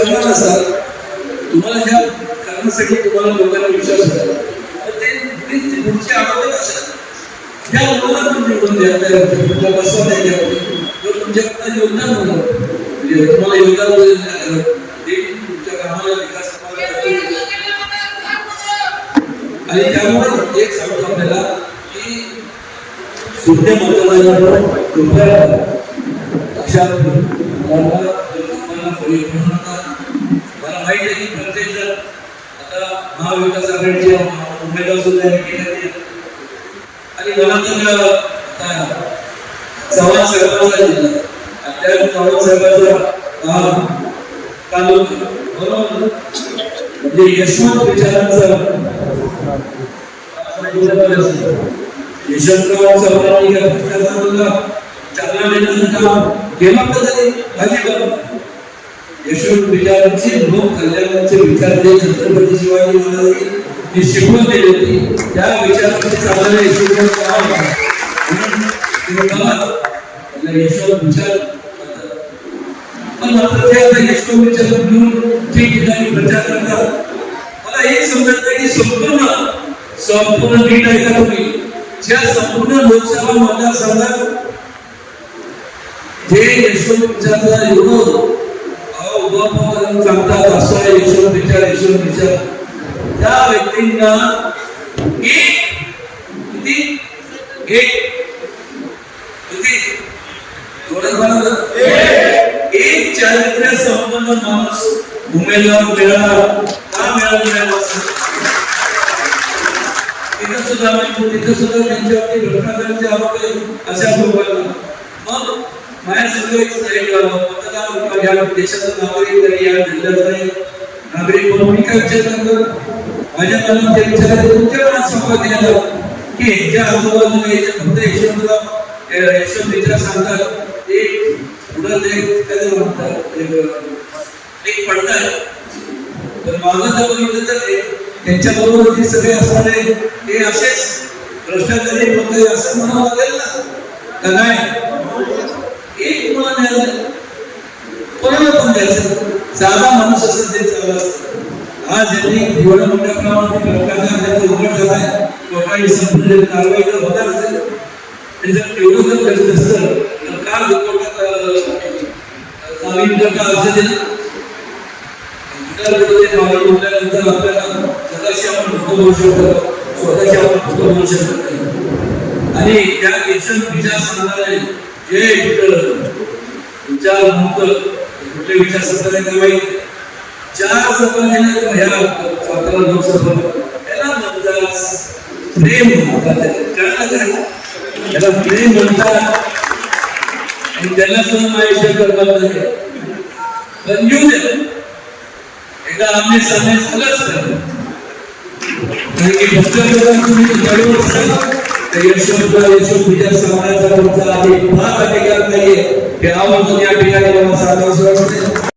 यशस्वी असाल तुम्हाला ह्या कारणासाठी तुम्हाला लोकांना विश्वास तर ते प्लीज ती पुढची आवडत त्या लोकांना पण द्या त्या बसवा त्याच्यामध्ये जो तुमच्याकडनं योगदान होणार म्हणजे तुम्हाला योगदान म्हणजे, देईल तुमच्या कामाला विकास आणि त्यामुळे एक सांगतो आपल्याला की सुद्धा मतदानावर कृपया लक्षात ठेवून आहे की प्रत्येक जण आता महाविकास आघाडीचे उमेदवार सुद्धा आणि मला तर चव्हाण साहेबांचा जिल्हा त्या चव्हाण साहेबांचा तालुका बरोबर? म्हणजे यशवंत विचारांचा यशवंतराव चव्हाण चांगला भ्रष्टाचाराला चालना तरी अजिबात विचारांचे लोक कल्याणाचे विचार जे छत्रपती शिवाजी महाराजांनी शिकवून दिले होते होती त्या विचारांचे चालणारे यशवंत विचार पण ते आता यशवंत विचार घेऊन ठिकठिकाणी प्रचार करतात मला हे समजत नाही की संपूर्ण संपूर्ण नीट ऐका तुम्ही? ज्या संपूर्ण लोकसभा मतदारसंघात जे यशवंत विचारला एवढं करून सांगतात असा आहे विचार यशवंत विचार त्या व्यक्तींना एक किती एक किती एक चारित्र्य संपन्न माणूस उमेदवार मिळाला का मिळाला तिथं सुद्धा तिथं सुद्धा त्यांच्यावरती भ्रष्टाचाराचे आरोप अशा लोकांना मग माझ्या सगळं एक एक या देशाचा नागरिक तरी या जिल्ह्याचा नाही नागरिक म्हणून मी काय विचार करतो माझ्या मनात ते विचार तुमच्या मनात संवाद द्यायला की ह्यांच्या आजूबाजूला याचे फक्त यशवंतराव यशवंत विचार सांगतात ते पुढं ते काय म्हणतात एक- पडतात तर माझं जर बघितलं तर म्हणजे त्यांच्याबरोबर जे सगळे असणारे ते असेच भ्रष्टाचारी लोक असं म्हणावं लागेल ना? का नाही? एक तुम्हाला मिळालं कोणाला पण द्यायचं साधा माणूस असेल ते चालू असतं. आज यांनी एवढ्या मोठ्या प्रमाणात भ्रष्टाचार त्याचा उघड झालाय लोकांनी संबंधित कारवाई जर होणार असेल. आणि जर एवढं जर करत असतं तर का लोकांना का बोलल्यानंतर आपल्याला स्वतःशी आपण शकतो. स्वतःशी आपण शकत नाही. आणि त्या केशन विचार सांगणारे जे एक विचार विचार सत्ता चार सभा ह्या सातारा लोकसभा याला मतदार प्रेम म्हणतात कळलं काय प्रेम म्हणतात. आणि त्यांना सुद्धा करतात नाही पण येऊ दे एकदा आमने सामने नाही. कारण की तुम्ही यशवंत यशवंत समाजाचा तुमचा अधिक भाग अधिकार नाहीये हे आवर्जून या ठिकाणी मला सांगावं वाटते